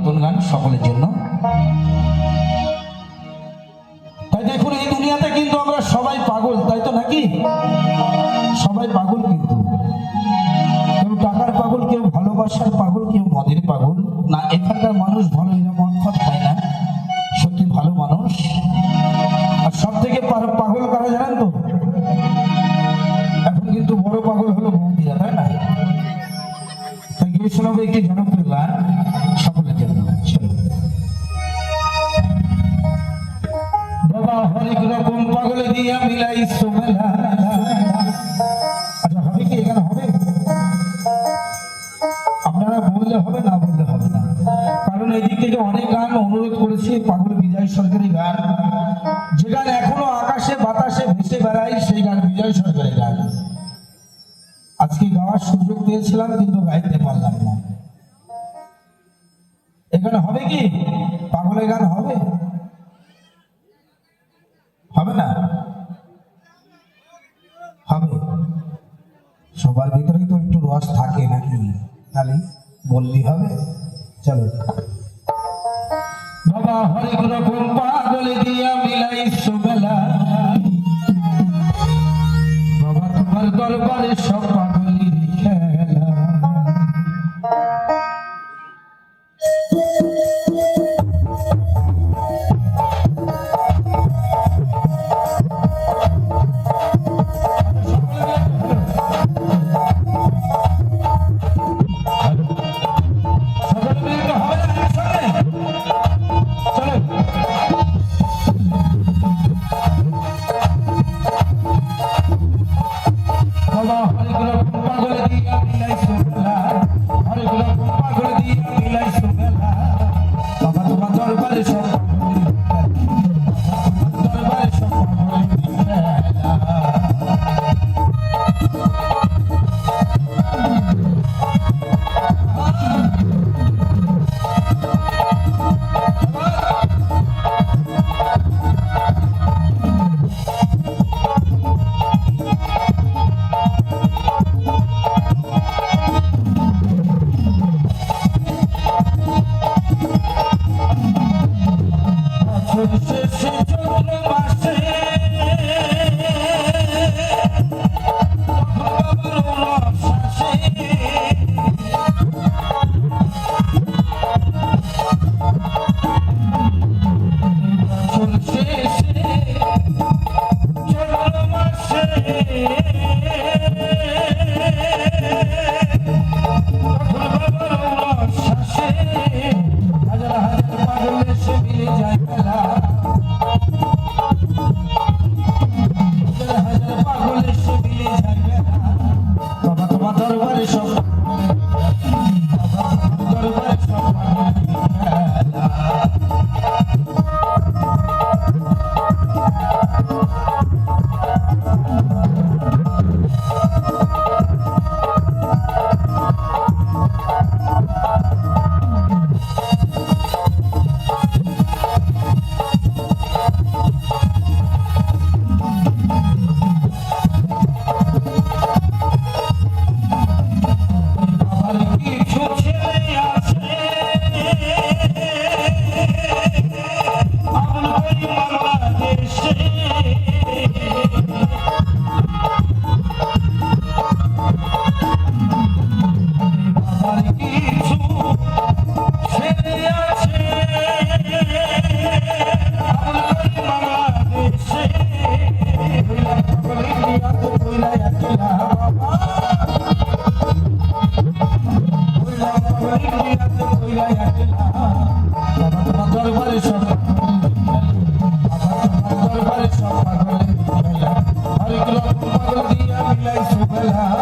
নতুন গান সকলের জন্য। তাই দেখুন, এই দুনিয়াতে কিন্তু আমরা সবাই পাগল, তাই তো নাকি? সবাই পাগল কিন্তু। কেউ টাকার পাগল, কেউ ভালোবাসার পাগল, কেউ মদের পাগল। না, এখানকার মানুষ ভালো, এরা খায় না। সত্যি ভালো মানুষ। আর সব থেকে পাগল কারা জানেন তো? এখন কিন্তু বড় পাগল হলো বৌদিরা তাই না? তাই গিয়ে একটি জনপ্রিয় গান। হরেক রকম পাগল দিয়া মিলাই আচ্ছা হবে কি এখানে হবে? আপনারা বললে হবে, না বললে হবে না। কারণ এদিক থেকে অনেক গান অনুরোধ করেছি পাগল বিজয় সরকারি গান। যে গান এখনও আকাশে, বাতাসে ভেসে বেড়ায়, সেই গান বিজয় সরকারি গান। আজকে গাওয়ার সুযোগ পেয়েছিলাম, কিন্তু গাইতে পারলাম না। এখানে হবে কি? পাগলের গান হবে? হবে না? হবে। সবার ভিতরে তো একটু রস থাকে নাকি? তাহলে বললি হবে। চলো। বাবা হরেক রকম পাগল দিয়া মিলাই সুবেলা। বাবা তোমার দরবারে সব Allah